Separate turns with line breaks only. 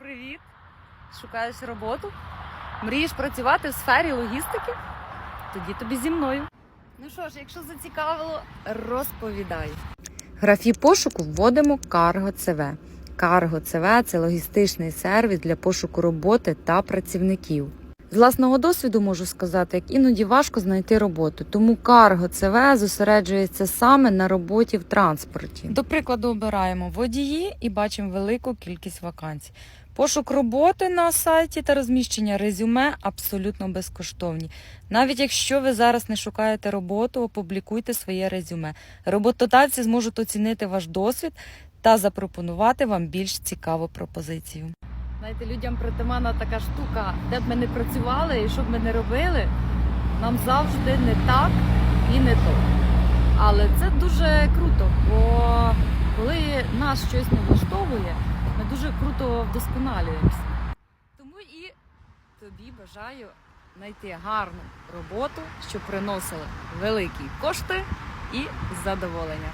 Привіт! Шукаєш роботу? Мрієш працювати в сфері логістики? Тоді тобі зі мною. Ну що ж, якщо зацікавило, розповідай. В графі пошуку вводимо Cargo CV. Cargo CV – це логістичний сервіс для пошуку роботи та працівників. З власного досвіду можу сказати, як іноді важко знайти роботу, тому Cargo CV зосереджується саме на роботі в транспорті. До прикладу, обираємо водії і бачимо велику кількість вакансій. Пошук роботи на сайті та розміщення резюме абсолютно безкоштовні. Навіть якщо ви зараз не шукаєте роботу, опублікуйте своє резюме. Роботодавці зможуть оцінити ваш досвід та запропонувати вам більш цікаву пропозицію. Знаєте, людям притаманна така штука, де б ми не працювали і що б ми не робили, нам завжди не так і не то. Але це дуже круто, коли нас щось не влаштовує, ми дуже круто вдосконалюємося. Тому і тобі бажаю знайти гарну роботу, що приносила великі кошти і задоволення.